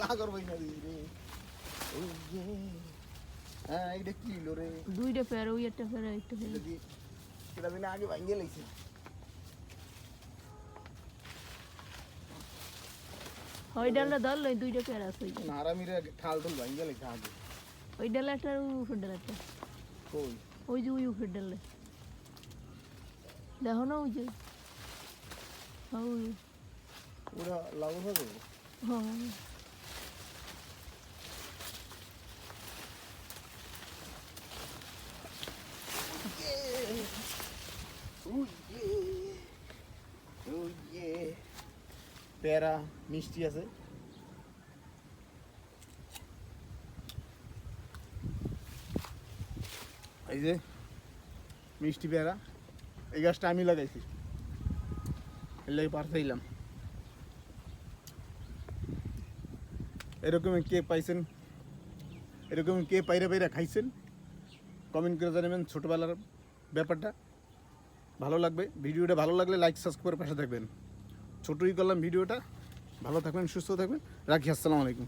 লাগর বই না দিই রে ওই যে হ্যাঁ এইটা কি হলো রে দুইটা পেয়ারা ওই একটা পেয়ারা একটা এটা পেয়ারা দি এটা দিন আগে ভাঙিয়ে লাইছে ওই ডালটা ধরলো দুইটা পেয়ারা আছে ওই ডাল। নারামিরে ঠাল ঠাল ভাঙিয়ে লাইছে আগে ওই ডাল একটা আর ওই উপরের ডাল একটা কই ওই যে ওই উপরের ডালে দেখো না ওই যে হ্যাঁ, ওই ওরা লাগো হবে? হ্যাঁ। পেয়ারা, মিষ্টি আছে। এই যে, মিষ্টি পেয়ারা। এই গাছটা আমি লাগাইছি। এর লাগে পাঠাইলাম এরকম কে পাইছেন? এরকম কে পাইরা পাইরা খাইছেন? কমেন্ট করে জানাবেন ছোটোবেলার ব্যাপারটা। ভালো লাগবে। ভিডিওটা ভালো লাগলে লাইক সাবস্ক্রাইব করে পাশে থাকবেন। ছোটোই করলাম ভিডিওটা। ভালো থাকবেন, সুস্থ থাকবেন। রাখি, আসসালামু আলাইকুম।